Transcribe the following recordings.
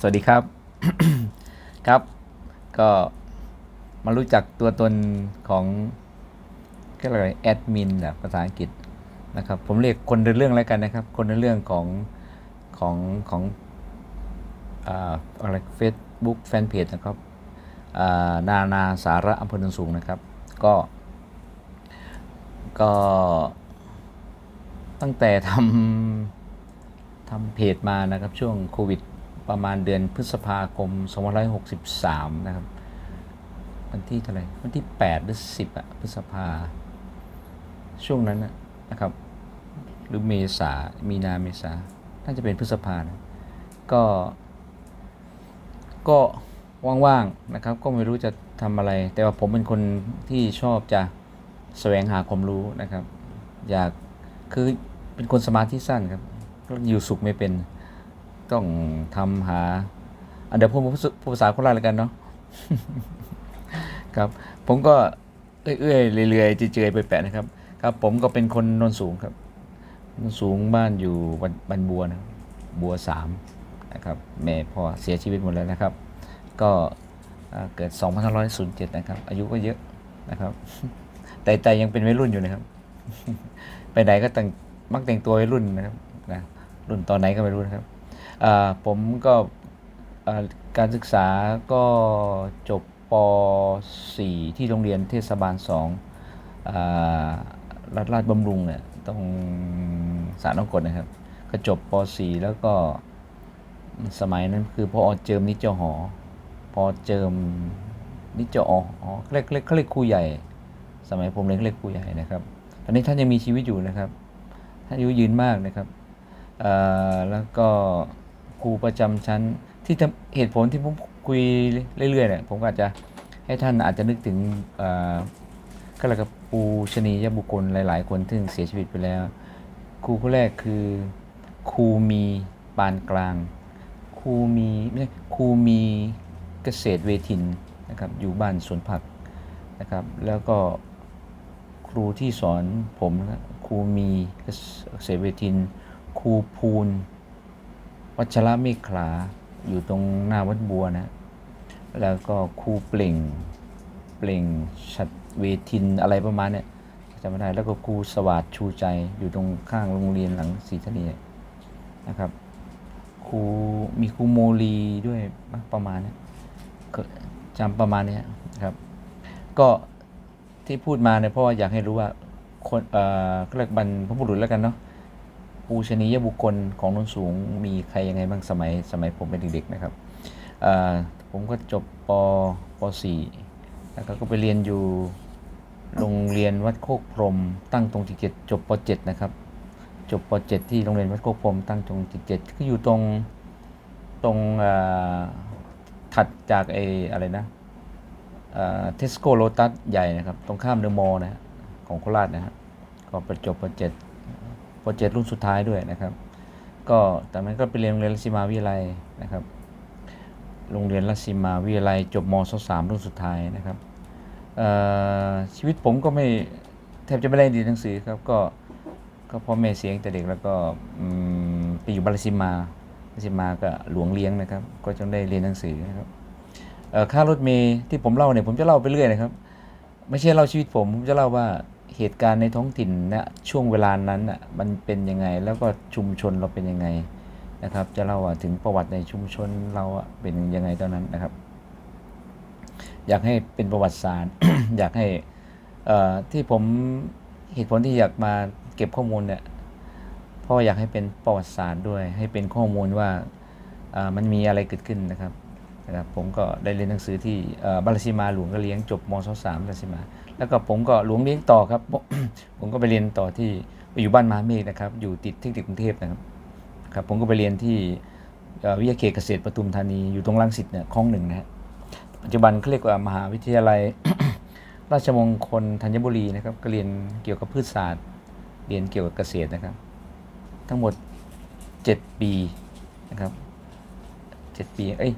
สวัสดีครับ ครับ ก็มารู้จักตัวตนของก็อะไรแอดมินแบบภาษาอังกฤษนะครับ ผมเรียกคนในเรื่องแล้วกันนะครับ คนในเรื่องของของของอ่าอะไรเฟซบุ๊กแฟนเพจนะครับนานาสาระอำเภอโนนสูงนะครับ ก็ ก็ตั้งแต่ทำทำเพจมานะครับช่วงโควิด ประมาณเดือนพฤษภาคม2563 นะครับ วันที่เท่าไหร่วันที่ 8 หรือ 10อะพฤษภา ช่วงนั้นนะครับ หรือเมษา มีนาเมษา น่าจะเป็นพฤษภานะก็ ก็ว่างๆ นะครับ ก็ไม่รู้จะทำอะไร แต่ว่าผมเป็นคนที่ชอบจะแสวงหาความรู้นะครับ อยาก คือเป็นคนสมาธิสั้นครับ อยู่สุขไม่เป็น ต้องทำหาอันเดี๋ยวพูดภาษาโคราชแล้วกันเนาะครับ ผมก็เอื้อยๆเรื่อยๆเจยๆไปแปะนะครับ ครับ ผมก็เป็นคนนนสูงครับนนสูงบ้านอยู่บันบัวนะบัวสามนะครับแม่พ่อเสียชีวิตหมดแล้วนะครับ ก็อ่าเกิด 2507 นะครับ อายุก็เยอะนะครับ แต่ใจยังเป็นวัยรุ่นอยู่นะครับ ไปไหนก็แต่งมักแต่งตัววัยรุ่นนะครับนะรุ่นตอนไหนก็ไม่รู้นะครับ ผมก็การศึกษาก็จบป .4 ที่โรงเรียนเทศบาล2อ่ารัฐราชบำรุงเนี่ยตรงสารน้องกฎนะครับ ก็จบป .4 แล้วก็สมัยนั้นคือพอเจิมนิจหอ พอเจิมนิจออ๋อเขาเรียกเรียกเขาเรียกครูใหญ่ สมัยผมเรียนเขาเรียกครูใหญ่นะครับ ตอนนี้ท่านยังมีชีวิตอยู่นะครับ ท่านอายุยืนมากนะครับแล้วก็ ครูประจำชั้น ที่เหตุผลที่ผมคุยเรื่อยๆเนี่ยผมก็อาจจะให้ท่านอาจจะนึกถึงก็แล้วกับปูชนียบุคคลหลาย ๆ คนที่เสียชีวิตไปแล้ว ครูคนแรกคือครูมีปานกลางครูมีไม่ใช่ครูมีเกษตรเวทินนะครับอยู่บ้านสวนผักนะครับ แล้วก็ครูที่สอนผมนะครับครูมีเกษตรเวทิน ครูภูล วัชระเมฆขลาอยู่ตรงหน้าวัดบัวนะ แล้วก็ครูเปล่ง เปล่งชัดเวทินอะไรประมาณเนี้ยจำไม่ได้ แล้วก็ครูสวัสดชูใจอยู่ตรงข้างโรงเรียนหลังศรีทะเนียนะครับครูมีครูโมลีด้วยประมาณเนี้ยจำประมาณเนี้ยครับ ก็ที่พูดมาเนี่ยเพราะว่าอยากให้รู้ว่าคนเอ่อก็เรียกบรรพบุรุษแล้วกันเนาะ ปูชนียบุคคลของนนสูงมีใครยังไงบ้างสมัยสมัยผมเป็นเด็กๆนะครับผมก็จบปป .4 แล้วก็ไปเรียนอยู่โรงเรียนวัดโคกพรม ตั้งตรงที่เจ็ดจบป .7 นะครับจบป .7 ที่โรงเรียนวัดโคกพรมตั้งตรงที่เจ็ดก็อยู่ตรงตรงถัดจากไออะไรนะเทสโก้โลตัสใหญ่นะครับ ตรงข้ามเดอะมอลล์นะของโคราชนะฮะก็ประจบปรเจกต์ โปรเจกต์รุ่นสุดท้ายด้วยนะครับ ก็ตอนนั้นก็ไปเรียนโรงเรียนรัชมาวิทยาลัยนะครับ โรงเรียนรัชมาวิทยาลัยจบมศสามรุ่นสุดท้ายนะครับชีวิตผมก็ไม่แทบจะไม่ได้เรียนหนังสือครับก็ก็พ่อแม่เสียงแต่เด็กแล้วก็ไปอยู่บาลสิมาบาลสิมาก็หลวงเลี้ยงนะครับ ก็จนได้เรียนหนังสือนะครับค่ารถเมย์ที่ผมเล่าเนี่ยผมจะเล่าไปเรื่อยนะครับ ไม่ใช่เล่าชีวิตผมผมจะเล่าว่า เหตุการณ์ในท้องถิ่นนะช่วงเวลานั้นอะมันเป็นยังไงแล้วก็ชุมชนเราเป็นยังไงนะครับ จะเล่าถึงประวัติในชุมชนเราเป็นยังไงตอนนั้นนะครับ อยากให้เป็นประวัติศาสตร์ อยากให้ที่ผมเหตุผลที่อยากมาเก็บข้อมูลเนี่ยเพราะว่าอยากให้เป็นประวัติศาสตร์ด้วย ให้เป็นข้อมูลว่ามันมีอะไรเกิดขึ้นนะครับนะครับผมก็ได้เรียนหนังสือที่บาลชิมาหลวงก็เลี้ยงจบมศสามบาลชิมา แล้วก็ผมก็หลวงเลี้ยงต่อครับ ผมก็ไปเรียนต่อที่ไปอยู่บ้านมาเมฆนะครับ อยู่ติดเทคนิคกรุงเทพนะครับครับ ผมก็ไปเรียนที่วิทยาเขตเกษตรปทุมธานีอยู่ตรงรังสิตเนี่ยคลองหนึ่งนะฮะปัจจุบันเขาเรียกว่ามหาวิทยาลัย ราชมงคลธัญบุรีนะครับก็เรียนเกี่ยวกับพืชศาสตร์ เรียนเกี่ยวกับเกษตรนะครับ ทั้งหมด 7 ปีนะครับ7ปีเอ้ย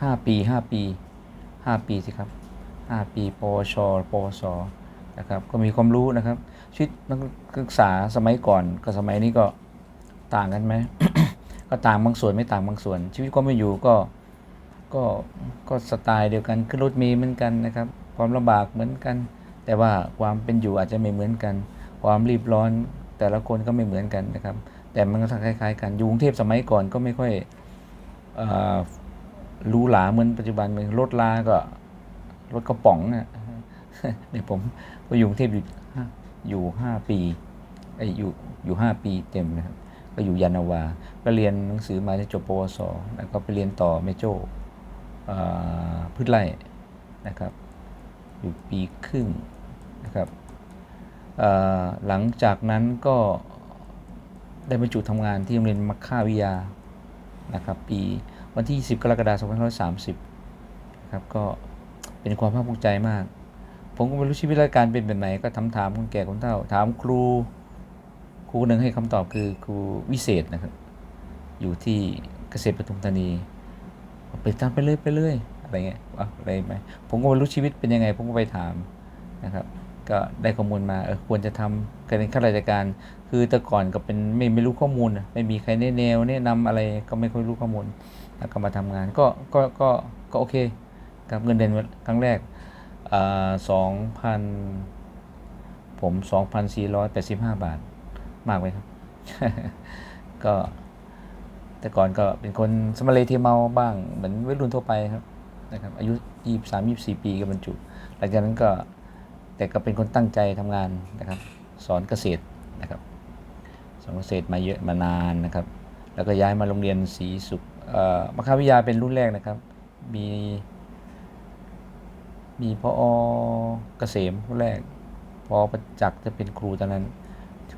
ห้าปีห้าปีห้าปีสิครับ ห้าปีปชปสนะครับก็มีความรู้นะครับชีวิตนักศึกษาสมัยก่อนกับสมัยนี้ก็ต่างกันไหมก็ต่างบางส่วนไม่ต่างบางส่วน ชีวิตความเป็นอยู่ก็ก็ก็สไตล์เดียวกันขึ้นรถมล์เหมือนกันนะครับ ความลำบากเหมือนกัน แต่ว่าความเป็นอยู่อาจจะไม่เหมือนกัน ความรีบร้อนแต่ละคนก็ไม่เหมือนกันนะครับ แต่มันก็คล้ายๆกันอยู่กรุงเทพสมัยก่อนก็ไม่ค่อยเอ่อหรูหราเหมือนปัจจุบันเหมือนรถลาก็ รถกระป๋องนะเนี่ยผมไปอยู่กรุงเทพอยู่ห้าอยู่ห้าปีไออยู่อยู่ห้าปีเต็มนะครับ ก็อยู่ยานนาวา ก็เรียนหนังสือมาจนจบปวสแล้วก็ไปเรียนต่อเมโจพืชไร่นะครับ อยู่ปีครึ่งนะครับหลังจากนั้นก็ได้บรรจุทำงานที่โรงเรียนมัคคาวิยานะครับ ปีวันที่ 20 กรกฎาคม2530 นะครับ ก็ เป็นความภาคภูมิใจมาก ผมก็ไม่รู้ชีวิตราชการเป็นแบบไหนก็ทำถามคนแก่คนเฒ่า ถามครู ครูหนึ่งให้คำตอบคือครูวิเศษนะครับ อยู่ที่เกษตรปทุมธานี ไปตามไปเลยไปเลยอะไรเงี้ยอะไรไหมผมก็ไม่รู้ชีวิตเป็นยังไง ผมก็ไปถามนะครับ ก็ได้ข้อมูลมาเออควรจะทำการเป็นข้าราชการ คือแต่ก่อนก็เป็นไม่ไม่รู้ข้อมูลไม่มีใครแนะแนวแนะนำอะไรก็ไม่ค่อยรู้ข้อมูลแล้วก็มาทำงานก็ก็ก็ก็โอเค ครับเงินเดือนครั้งแรกสองพันผมสองพันสี่ร้อยแปดสิบห้าบาท มากไหมครับ ก็ แต่ก่อนก็เป็นคนสมเลที่เมาบ้าง เหมือนวัยรุ่นทั่วไปครับนะครับ อายุยี่สามยี่สี่ปีก็บรรจุ หลังจากนั้นก็แต่ก็เป็นคนตั้งใจทำงานนะครับ สอนเกษตรนะครับสอนเกษตรมาเยอะมานานนะครับ แล้วก็ย้ายมาโรงเรียนศรีสุขมัคคาวิทยาเป็นรุ่นแรกนะครับ มี มีพอเกษมรุ่นแรกพอประจักษ์จะเป็นครูตอนนั้น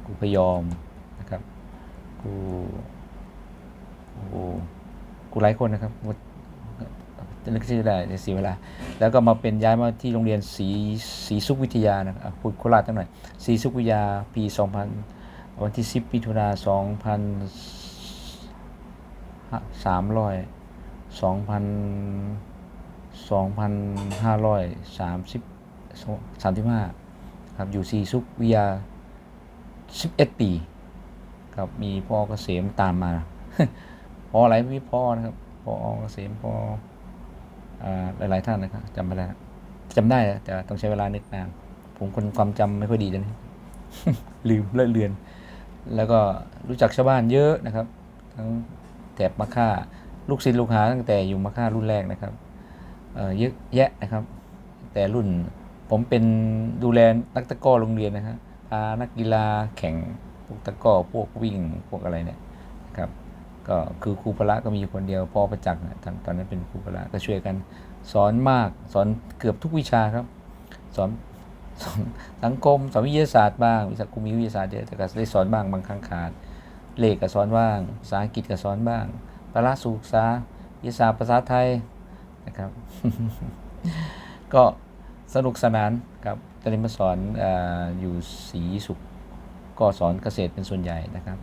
ครูพยอมนะครับครูครูครูหลายคนนะครับจะนึกชื่อได้จะเสียเวลา แล้วก็มาเป็นย้ายมาที่โรงเรียนศรีศรีสุขวิทยานะครับพูดโคราชตั้งหน่อยศรีสุขวิทยาปี 2000 วันที่ 10มิถุนา2000 2,000 2535 ครับ อยู่ศรีสุขวิยา 11 ปี ครับ มีพ่อเกษมตามมาพ่ออะไรไม่มีพ่อนะครับพ่อเกษมพ่ออ่าหลาย ๆ ท่านนะครับจำไม่ได้จำได้แต่ต้องใช้เวลานึกนาน ผมคนความจำไม่ค่อยดีเลยนะลืมเลื่อนเลือน แล้วก็รู้จักชาวบ้านเยอะนะครับ ทั้งแถบมะค่าลูกศิษย์ลูกหาตั้งแต่อยู่มะค่ารุ่นแรกนะครับ เยอะแยะนะครับ แต่รุ่นผมเป็นดูแลนักตะก้อโรงเรียนนะครพานักกีฬาแข่งพวกตะก้อพวกวิ่งพวกอะไรเนี่ยนะครับก็คือครูพละก็มีคนเดียวพ่อประจักษ์นะตอนตอนนั้นเป็นครูพละก็ช่วยกันสอนมากสอนเกือบทุกวิชาครับ สอนสอนสังคมสอนวิทยาศาสตร์บ้างวิชาครูมีวิทยาศาสตร์เยอะแต่ก็ได้สอนบ้างบางครั้งขาดเลขก็สอนบ้างภาษาอังกฤษก็สอนบ้างพละศึกษาวิทยาศาสตร์ภาษาไทย นะครับ ก็สนุกสนานครับตอนนี้มาสอนอยู่ศรีสุข ก็สอนเกษตรเป็นส่วนใหญ่นะครับ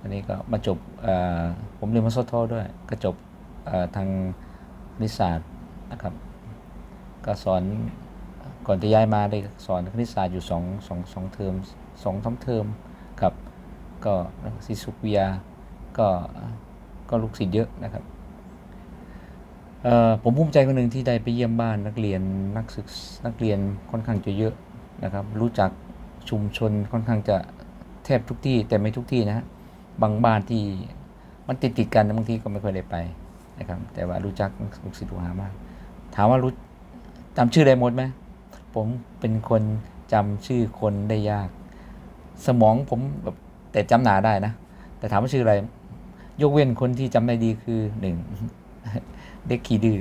อันนี้ก็มาจบผมเรียนมาสทด้วย ก็จบทางคณิตศาสตร์นะครับ ก็สอนก่อนจะย้ายมาได้สอนคณิตศาสตร์อยู่สองสองสองเทอมสองสามเทอมครับ ก็ศิสุขวิยาก็ก็ลูกศิษย์เยอะนะครับ ผมภูมิใจคนหนึ่งที่ได้ไปเยี่ยมบ้านนักเรียนนักศึกษานักเรียนค่อนข้างจะเยอะนะครับ รู้จักชุมชนค่อนข้างจะแทบทุกที่แต่ไม่ทุกที่นะฮะบางบ้านที่มันติดติดกันบางทีก็ไม่เคยได้ไปนะครับ แต่ว่ารู้จักลูกศิษย์ลูกหามาก ถามว่ารู้จำชื่อได้หมดไหมผมเป็นคนจำชื่อคนได้ยาก สมองผมแบบแต่จำหนาได้นะ แต่ถามว่าชื่ออะไร ยกเว้นคนที่จำได้ดีคือหนึ่ง เด็กขี้ดื้อ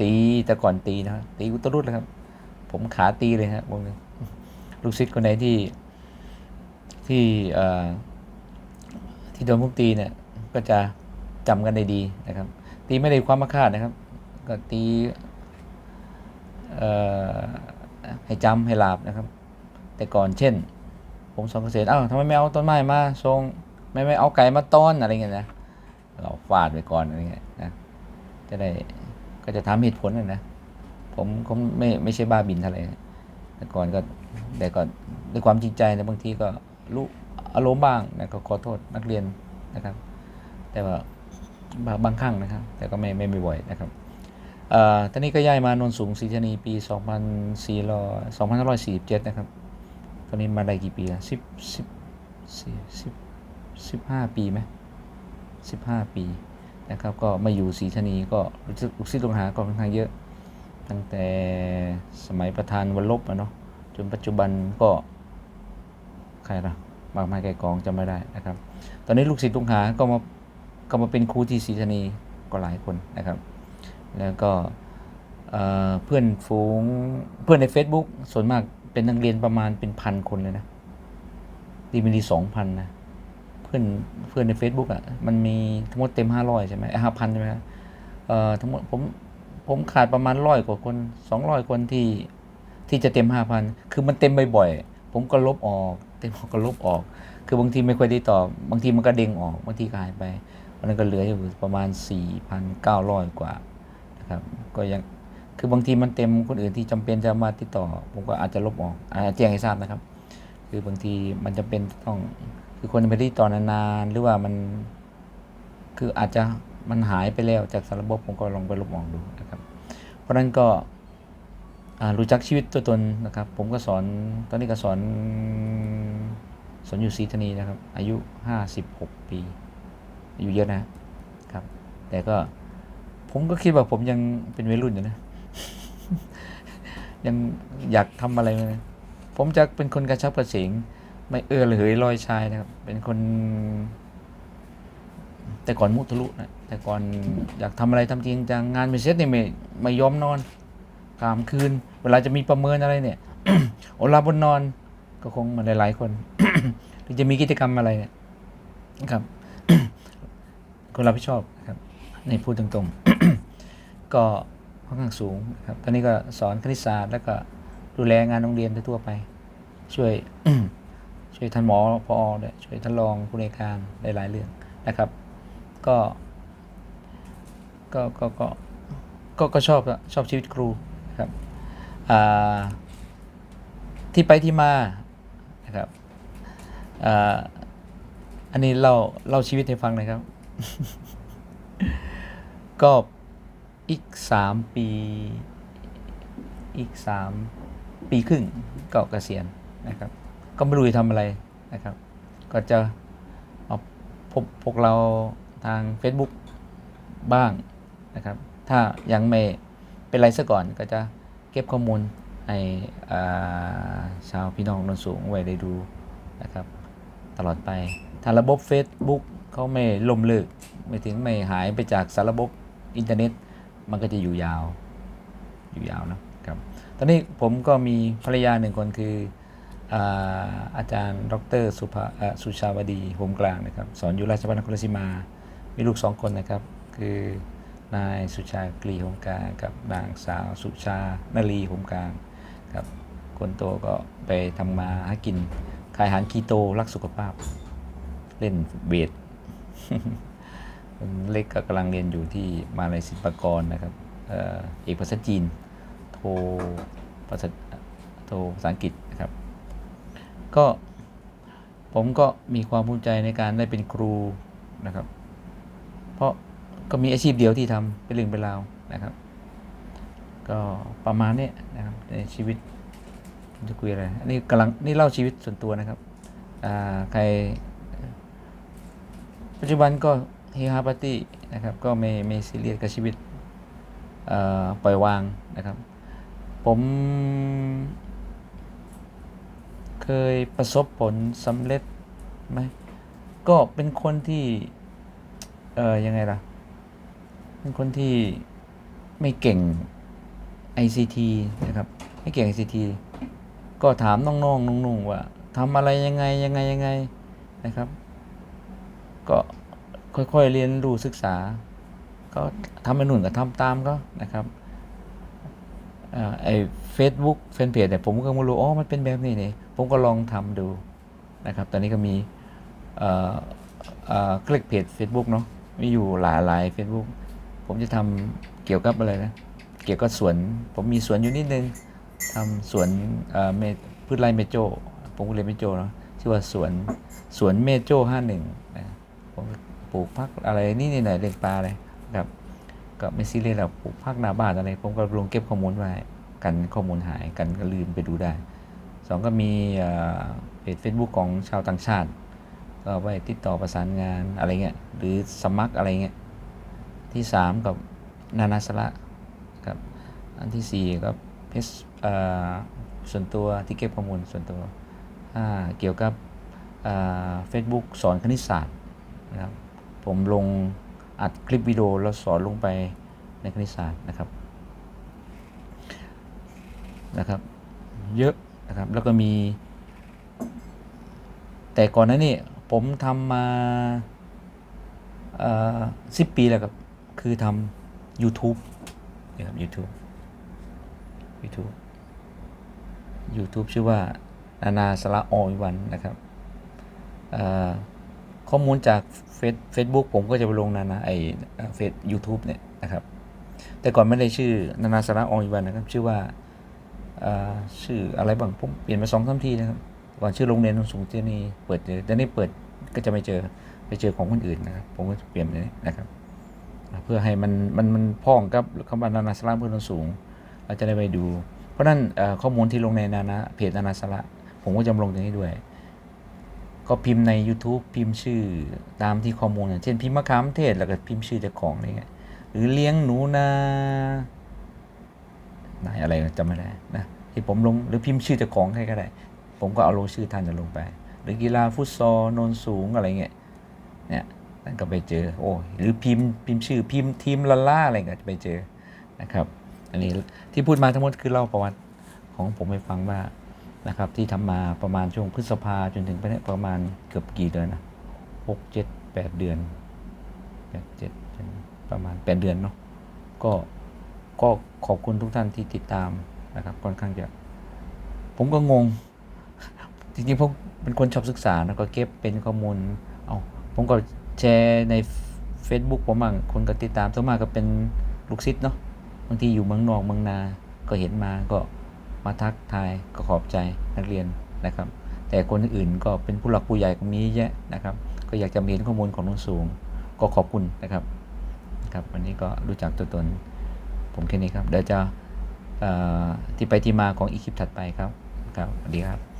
ตีแต่ก่อนตีนะตีอุตรุดเลยครับ ผมขาตีเลยฮะวงนึงลูกศิษย์คนไหนที่ที่ที่โดนพวกตีเนี่ย ก็จะจำกันได้ดีนะครับ ตีไม่ได้ความมาคาดนะครับ ก็ตีให้จำให้หลาบนะครับ แต่ก่อนเช่น ผมสอนเกษตรอ้าวทำไมไม่เอาต้นไม้มาทรงไม่ไม่เอาไก่มาต้อนอะไรเงี้ยนะเราฟาดไปก่อนอะไรเงี้ยนะ จะได้ก็จะทำเหตุผลนะนะ ผมก็ไม่ไม่ใช่บ้าบินเท่าไหร่แต่ก่อนก็แต่ก่อนด้วยความจริงใจนะบางทีก็รู้อารมณ์บ้างนะก็ขอโทษนักเรียนนะครับ แต่ว่าบางบางครั้งนะครับ แต่ก็ไม่ไม่บ่อยนะครับเอ่อตอนนี้ก็ย้ายมานนสูงศรีธานีปี 2 4 0 2547 นะครับ ตอนนี้มาได้กี่ปีละ10 10 10 10 15ปีไหม15 ปี นะครับ ก็มาอยู่ศรีธนีก็รู้สึกลูกศิษย์ลูกหาก็ค่อนข้างเยอะ ตั้งแต่สมัยประธานวันลบอะเนาะจนปัจจุบันก็ใครละมากมายไก่กองจำไม่ได้นะครับ ตอนนี้ลูกศิษย์ลูกหาก็มาก็มาเป็นครูที่ศรีธนีก็หลายคนนะครับ แล้วก็เเพื่อนฝูงเพื่อนใน Facebook ส่วนมากเป็นนักเรียนประมาณเป็นพันคนเลยนะดีมันดีสองพันนะ พื่อนเพื่อนใน Facebook อะมันมีทั้งหมดเต็มห้าร้อยใช่ไหมห้าพันใช่ไหมเอ่อทั้งหมดผมผมขาดประมาณร้อยกว่าคนสองร้อยคนที่ที่จะเต็มห้าพันคือมันเต็มบ่อยๆผมก็ลบออก เต็มออกก็ลบออก คือบางทีไม่ค่อยได้ตอบบางทีมันก็เด้งออกบางทีก็หายไปวันนั้นก็เหลืออยู่ประมาณ 4,900 กว่านะครับก็ยังคือบางทีมันเต็มคนอื่นที่จำเป็นจะมาติดต่อ ผมก็อาจจะลบออกอาจจะแจ้งให้ทราบนะครับ คือบางทีมันจำเป็นต้อง คือคนไม่ได้ต่อนานๆหรือว่ามัน คืออาจจะมันหายไปแล้วจากสารบบผมก็ลองไปลบออกดูนะครับ เพราะฉะนั้นก็รู้จักชีวิตตัวตนนะครับ ผมก็สอนตอนนี้ก็สอนสอนอยู่ศรีธนีนะครับ อายุ 56 ปีอายุเยอะนะครับ แต่ก็ผมก็คิดว่าผมยังเป็นวัยรุ่นอยู่นะ ยังอยากทำอะไรเลยผมจะเป็นคนกระชับกระเฉง ไม่เอื้อระเหยลอยชายนะครับ เป็นคน แต่ก่อนมุทะลุนะแต่ก่อนอยากทำอะไรทำจริงจังงานไม่เสร็จเนี่ยไม่ไม่ยอมนอนกามคืน เวลาจะมีประเมินอะไรเนี่ยโอลาบนนอน ก็คงเหมันหลาย ๆ คนหรือจะมีกิจกรรมอะไรเนี่ยนะครับคนรับผิดชอบนะครับในพูดตรงๆ ก็ค่อนข้างสูงครับตอนนี้ก็สอนคณิตศาสตร์แล้วก็ดูแลงานโรงเรียนทั่วไป ช่วย ช่วยท่านหมอพอด้วยช่วยท่านรองผู้ในวยการหลาย ๆ เรื่องนะครับ ก็ก็ก็ก็ก็ก็ชอบชอบชีวิตครูนะครับที่ไปที่มานะครับอ,อันนี้เล่าเล่าชีวิตให้ฟังนะครับ ก็อีกสามปีอีกสามปีครึ่งก็เกษียณนะครับ ก็ไม่รู้จะทำอะไรนะครับ ก็จะเอาพบพวกเราทาง Facebook บ้างนะครับ ถ้ายังไม่เป็นไรซะก่อนก็จะเก็บข้อมูลให้ชาวพี่น้องนนสูงไว้ได้ดูนะครับ ตลอดไป ถ้าระบบ Facebook เขาไม่ล่มเลิกไม่ถึงไม่หายไปจากสารบบอินเทอร์เน็ต มันก็จะอยู่ยาวอยู่ยาวนะครับ ตอนนี้ผมก็มีภรรยาหนึ่งคนคือ อาจารย์ ดรสุภาสุชาวดีโฮมกลางนะครับ สอนอยู่ราชบัณฑิตนครราชสีมา มีลูกสองคนนะครับ คือนายสุชากรีโฮมกลางกับนางสาวสุชานลีโฮมกลางครับ คนโตก็ไปทำมาหากิน ขายอาหารคีโตรักสุขภาพ เล่นเวทเล็กก็กำลังเรียนอยู่ที่มาลัยศิลปากรนะครับเอกภาษาจีน โทภาษาโทภาษาอังกฤษ ก็ผมก็มีความภูมิใจในการได้เป็นครูนะครับ เพราะก็มีอาชีพเดียวที่ทำเป็นเรื่องเป็นราวนะครับ ก็ประมาณนี้นะครับในชีวิตจะคุยอะไรอันนี้กำลังนี่เล่าชีวิตส่วนตัวนะครับอ่าใคร ปัจจุบันก็เฮฮาปาร์ตี้นะครับ ก็ไม่ไม่ซีเรียสกับชีวิตปล่อยวางนะครับ ผม เคยประสบผลสำเร็จไหมก็เป็นคนที่ เออยังไงล่ะ เป็นคนที่ไม่เก่ง ICT นะครับ ไม่เก่ง ICT ก็ถามน้องๆนุ่งๆว่าทำอะไรยังไงยังไงยังไงนะครับ ก็ค่อยๆเรียนรู้ศึกษา ก็ทำไปหนุนก็ทำตามก็นะครับอ่าไอ้เฟซบุ๊กแฟนเพจเนี่ยผมก็ไม่รู้อ๋อมันเป็นแบบนี้นี่ ผมก็ลองทำดูนะครับ ตอนนี้ก็มีเอ่อเอ่อคลิกเพจ Facebook เนาะมีอยู่หลายหลาย Facebook ผมจะทำเกี่ยวกับอะไรนะ เกี่ยวกับสวน ผมมีสวนอยู่นิดนึงทำสวนเอ่อเมพืชไร่เมโจผมก็เรียนเมโจเนาะชื่อว่าสวนสวนเมโจห้าหนึ่งนะผมปลูกพักอะไรนี่นี่หน่อยเลี้ยงปลาอะไรครับก็ไม่ซีเรียสหรอกปลูกพักหน้าบ้านอะไร ผมก็ลงเก็บข้อมูลไว้กันข้อมูลหายกันก็ลืมไปดูได้ สองก็มีเพจ Facebook ของชาวต่างชาติ ก็ไว้ติดต่อประสานงานอะไรเงี้ยหรือสมัครอะไรเงี้ยที่สามกับนานาสาระครับอันที่สี่ก็เพจส่วนตัวที่เก็บข้อมูลส่วนตัวอ่าเกี่ยวกับเฟซบุ๊กสอนคณิตศาสตร์นะครับผมลงอัดคลิปวิดีโอแล้วสอนลงไปในคณิตศาสตร์นะครับนะครับ เยอะ นะครับ แล้วก็มี แต่ก่อนนั้นนี่ผมทำมาสิบปีแล้วครับ คือทำ YouTube นะครับ YouTube YouTube YouTube ชื่อว่านานาสระออยวันนะครับข้อมูลจากเฟซเฟซบุ๊กผมก็จะไปลงนานาไอเฟซยูทูบเนี่ยนะครับ แต่ก่อนไม่ได้ชื่อนานาสระออยวันนะครับ ชื่อว่า ชื่ออะไรบ้างผมเปลี่ยนมาสองสามทีนะครับก่อนชื่อโรงเรียนสูงที่นี่เปิดเจอแต่นี่เปิดก็จะไม่เจอไปเจอของคนอื่นนะครับผมก็เปลี่ยนเลยนะครับ เพื่อให้มันมันมันพ้องกับคำว่านานาสาระเพื่อนสูง เราจะได้ไปดู เพราะนั้นข้อมูลที่ลงในนานาเพจนานาสาระผมก็จะลงตรงนี้ด้วย ก็พิมพ์ใน YouTube พิมพ์ชื่อตามที่ข้อมูลอย่างเช่นพิมพ์มะขามเทศแล้วก็พิมพ์ชื่อเจ้าของอะไรเงี้ยหรือเลี้ยงหนูนาไหนอะไรจำไม่ได้นะ ที่ผมลงหรือพิมพ์ชื่อเจ้าของให้ก็ได้ ผมก็เอาลงชื่อท่านจะลงไป หรือกีฬาฟุตซอลนนสูงอะไรเงี้ยเนี่ยนั่นก็ไปเจอโอ้หรือพิมพ์พิมพ์ชื่อพิมพ์ทีมละล่าอะไรก็จะไปเจอนะครับอันนี้ที่พูดมาทั้งหมดคือเล่าประวัติของผมให้ฟังว่านะครับที่ทำมาประมาณช่วงพฤษภาจนถึงไประมาณเกือบกี่เดือนนะหกเจ็ดแปดเดือนแปดเจ็ดประมาณแปดเดือนเนาะก็ก็ขอบคุณทุกท่านที่ติดตาม นะครับค่อนข้างจะผมก็งง จริงๆผมเป็นคนชอบศึกษานะก็เก็บเป็นข้อมูลเอาผมก็แชร์ใน Facebook ผมบ้างคนก็ติดตามส่วนมากก็เป็นลูกศิษย์เนาะบางทีอยู่เมืองนอกเมืองนาก็เห็นมาก็มาทักทายก็ขอบใจนักเรียนนะครับ แต่คนอื่นก็เป็นผู้หลักผู้ใหญ่ก็มีเยอะนะครับ ก็อยากจะเห็นข้อมูลของน้องสูง ก็ขอบคุณนะครับครับวันนี้ก็รู้จักตัวตนผมแค่นี้ครับเดี๋ยวจะ ที่ไปที่มาของอีคลิปถัดไปครับครับสวัสดีครับ